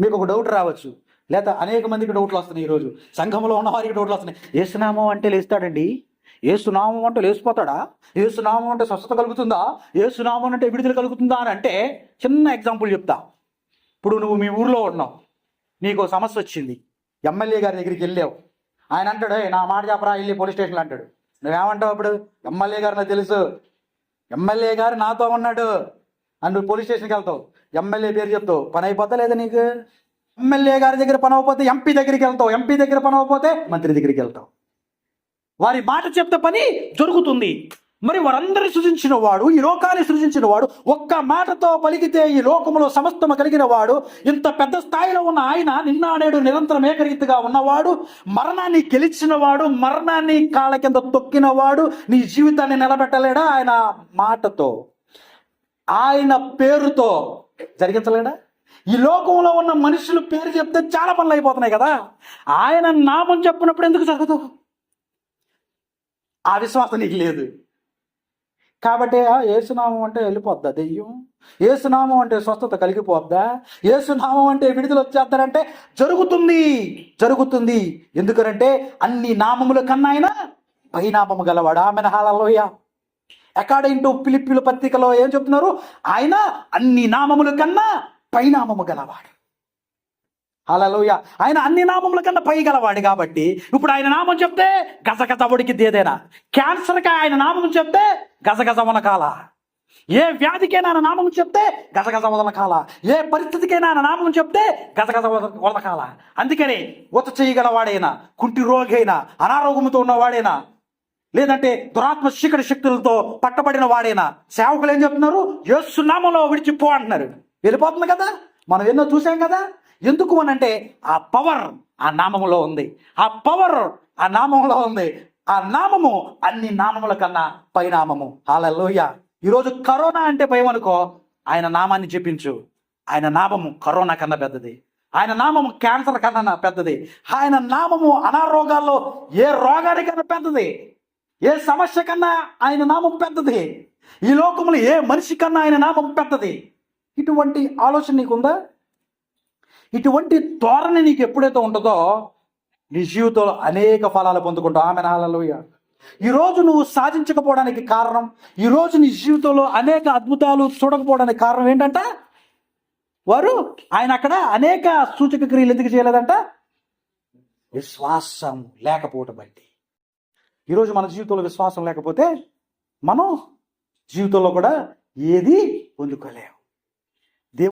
మీకు ఒక డౌట్ రావచ్చు. లేదా అనేక మందికి డౌట్లు వస్తున్నాయి ఈరోజు. సంఘంలో ఉన్న వారికి డౌట్లు వస్తున్నాయి. ఏసునామం అంటే లేస్తాడండి? ఏసునామం అంటే లేచిపోతాడా? ఏసునామం అంటే స్వస్థత కలుగుతుందా? ఏసునామం అంటే విడుదల కలుగుతుందా అని అంటే చిన్న ఎగ్జాంపుల్ చెప్తా. ఇప్పుడు నువ్వు మీ ఊర్లో ఉన్నావు. నీకు సమస్య వచ్చింది. ఎమ్మెల్యే గారి దగ్గరికి వెళ్ళావు. ఆయన అంటాడు నా మాట చెప్పరా వెళ్ళి పోలీస్ స్టేషన్లో అంటాడు. నువ్వేమంటావు అప్పుడు ఎమ్మెల్యే గారు నాకు తెలుసు. ఎమ్మెల్యే గారు నాతో ఉన్నాడు. అని నువ్వు పోలీస్ స్టేషన్కి వెళ్తావు. ఎమ్మెల్యే పేరు చెప్తావు పని అయిపోతా లేదా నీకు? ఎమ్మెల్యే గారి దగ్గర పని అవ్వకపోతే ఎంపీ దగ్గరికి వెళ్తావు. ఎంపీ దగ్గర పని అవ్వకపోతే మంత్రి దగ్గరికి వెళ్తావు. వారి మాట చెప్తే పని జరుగుతుంది. మరి వారందరిని సృజించిన వాడు ఈ లోకాన్ని సృజించిన వాడు ఒక్క మాటతో పలికితే ఈ లోకములో సమస్తము కలిగిన వాడు ఇంత పెద్ద స్థాయిలో ఉన్న ఆయన నిన్న నేడు నిరంతరం ఏకరీతిగా ఉన్నవాడు మరణాన్ని గెలిచిన వాడు మరణాన్ని కాళ్ళ కింద తొక్కిన వాడు నీ జీవితాన్ని నిలబెట్టలేడా? ఆయన మాటతో ఆయన పేరుతో జరిగించలేడా? ఈ లోకంలో ఉన్న మనుషులు పేరు చెప్తే చాలా పనులు అయిపోతున్నాయి కదా. ఆయన నామం చెప్పినప్పుడు ఎందుకు జరగదు? ఆ విశ్వాసం నీకు లేదు. కాబట్టి ఏసునామం అంటే వెళ్ళిపోద్దా దెయ్యం? ఏసునామం అంటే స్వస్థత కలిగిపోద్దా? ఏసునామం అంటే విడుదల వచ్చేస్తారంటే జరుగుతుంది. జరుగుతుంది. ఎందుకనంటే అన్ని నామముల కన్నా ఆయన పైనామము గలవాడు. ఆమె హాలలోయ అకార్డింగ్ టు పిలిపిలు పత్రికలో ఏం చెప్తున్నారు? ఆయన అన్ని నామముల కన్నా పైనామము గలవాడు. అలలోయ ఆయన అన్ని నామముల కన్నా పై గలవాడు కాబట్టి ఇప్పుడు ఆయన నామం చెప్తే గజగజ ఉడికిద్ది ఏదైనా క్యాన్సర్కి ఆయన నామం చెప్తే గజగజ వనకాల. ఏ వ్యాధికైనా ఆయన నామం చెప్తే గజగజ వదలకాల ఏ పరిస్థితికైనా ఆయన నామం చెప్తే గజగజ వద- వదలకాల అందుకని ఉత చేయగలవాడైనా కుంటి రోగైనా అనారోగ్యంతో ఉన్నవాడైనా లేదంటే దురాత్మ శిఖర శక్తులతో పట్టబడిన వాడైనా సేవకులు ఏం చెప్తున్నారు? యేసు నామంలో విడిచిపో అంటున్నారు. వెళ్ళిపోతుంది కదా? మనం ఎన్నో చూసాం కదా? ఎందుకు అని అంటే ఆ పవర్ ఆ నామంలో ఉంది. ఆ పవర్ ఆ నామంలో ఉంది. ఆ నామము అన్ని నామముల కన్నా పైనామము హాలలోయ ఈరోజు కరోనా అంటే భయం అనుకో ఆయన నామాన్ని చెప్పించు ఆయన నామము కరోనా కన్నా పెద్దది. ఆయన నామము క్యాన్సర్ కన్నా పెద్దది. ఆయన నామము అనారోగాల్లో ఏ రోగానికన్నా పెద్దది. ఏ సమస్య కన్నా ఆయన నామం పెద్దది? ఈ లోకంలో ఏ మనిషి కన్నా ఆయన నామం పెద్దది? ఇటువంటి ఆలోచన నీకుందా? ఇటువంటి ధోరణి నీకు ఎప్పుడైతే ఉంటుందో నీ జీవితంలో అనేక ఫలాలు పొందుకుంటావు. ఆమె నాలలోయ ఈరోజు నువ్వు సాధించకపోవడానికి కారణం ఈరోజు నీ జీవితంలో అనేక అద్భుతాలు చూడకపోవడానికి కారణం ఏంటంట? వారు ఆయన అక్కడ అనేక సూచక క్రియలు ఎందుకు చేయలేదంట? విశ్వాసం లేకపోవటం బట్టి ఈరోజు మన జీవితంలో విశ్వాసం లేకపోతే మనం జీవితంలో కూడా ఏది పొందుకోలేము